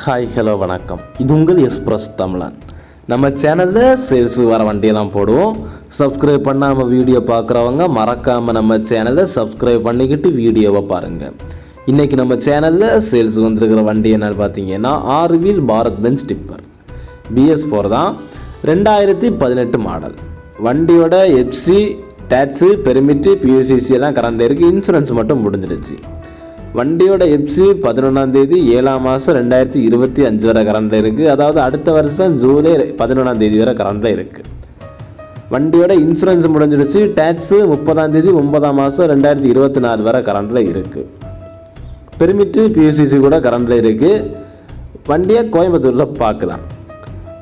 Hi hello வணக்கம். இது உங்கள் எக்ஸ்பிரஸ் தமிழன். நம்ம சேனலில் சேல்ஸ் வர வண்டியெல்லாம் போடுவோம். சப்ஸ்கிரைப் பண்ணாமல் வீடியோ பார்க்குறவங்க மறக்காமல் நம்ம சேனலை சப்ஸ்கிரைப் பண்ணிக்கிட்டு வீடியோவை பாருங்கள் இன்றைக்கி நம்ம சேனலில் சேல்ஸ் வந்திருக்கிற வண்டி என்னன்னு பார்த்தீங்கன்னா ஆறு wheel Bharat Benz tipper BS four தான். ரெண்டாயிரத்தி பதினெட்டு மாடல் வண்டியோட எஃப்சி டேக்ஸு பெருமிட்டு பியூசிசி எல்லாம் கரண்ட் இருக்குது இன்சூரன்ஸ் மட்டும் முடிஞ்சிடுச்சு. வண்டியோட எப்சி பதினொன்றாம் தேதி ஏழாம் மாதம் ரெண்டாயிரத்தி இருபத்தி அஞ்சு வரை கரண்டில் இருக்குது அதாவது அடுத்த வருஷம் ஜூலை பதினொன்றாம் தேதி வரை கரண்டில் இருக்குது வண்டியோட இன்சூரன்ஸ் முடிஞ்சிடுச்சு. டேக்ஸு முப்பதாம் தேதி ஒன்பதாம் மாதம் ரெண்டாயிரத்தி இருபத்தி நாலு வரை கரண்டில் இருக்குது பெருமிட்டு பியூசிசி கூட கரண்டில் இருக்குது வண்டியை கோயம்புத்தூரில் பார்க்கலாம்.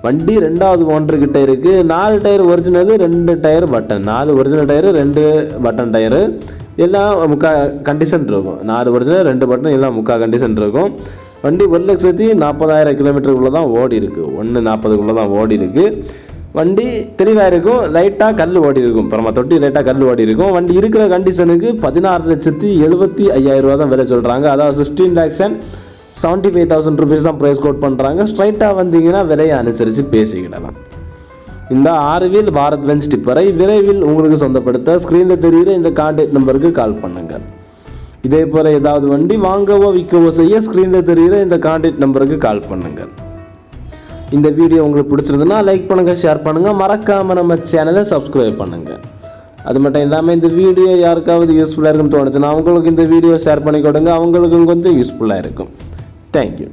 வண்டி ரெண்டாவது ஓனர் இருக்குது நாலு டயர் ஒரிஜினல் ரெண்டு டயர் பட்டன் நாலு ஒரிஜினல் டயரு ரெண்டு பட்டன் டயரு. எல்லாம் முக்கா கண்டிஷன் இருக்கும். நாலு ஒரிஜினல் ரெண்டு பட்டன் எல்லாம் முக்கா கண்டிஷன் இருக்கும். வண்டி ஒரு லட்சத்தி நாற்பதாயிரம் கிலோமீட்டருக்குள்ளே தான் ஓடி இருக்குது ஒன்று நாற்பதுக்குள்ளே தான் ஓடி இருக்குது வண்டி தெளிவாக இருக்கும். லைட்டாக கல் ஓடி இருக்கும். அப்புறமா தொட்டி லைட்டாக கல் ஓடி இருக்கும். வண்டி இருக்கிற கண்டிஷனுக்கு பதினாறு லட்சத்தி எழுபத்தி ஐயாயிரரூவா தான் விலை சொல்கிறாங்க அதாவது sixteen lakhs and seventy five thousand rupees தான் ப்ரைஸ் கோட் பண்ணுறாங்க ஸ்ட்ரைட்டாக வந்தீங்கன்னா விலையை அனுசரித்து பேசிக்கிடலாம். இந்த ஆறுவில் பாரத் பென்ஸ் ஸ்டிப்பரை விரைவில் உங்களுக்கு சொந்தப்படுத்த ஸ்க்ரீனில் தெரிகிற இந்த கான்டாக்ட் நம்பருக்கு கால் பண்ணுங்கள். இதே போல் ஏதாவது வண்டி வாங்கவோ விற்கவோ செய்ய ஸ்க்ரீனில் தெரிகிற இந்த கான்டாக்ட் நம்பருக்கு கால் பண்ணுங்கள். இந்த வீடியோ உங்களுக்கு பிடிச்சிருந்ததுன்னா லைக் பண்ணுங்கள் ஷேர் பண்ணுங்கள் மறக்காமல் நம்ம சேனலை சப்ஸ்கிரைப் பண்ணுங்கள் அது மட்டும் இல்லாமல் இந்த வீடியோ யாருக்காவது யூஸ்ஃபுல்லாக இருக்குன்னு தோணுச்சுன்னா அவங்களுக்கு இந்த வீடியோ ஷேர் பண்ணி கொடுங்க. அவங்களுக்கும் கொஞ்சம் யூஸ்ஃபுல்லாக இருக்கும். தேங்க்யூ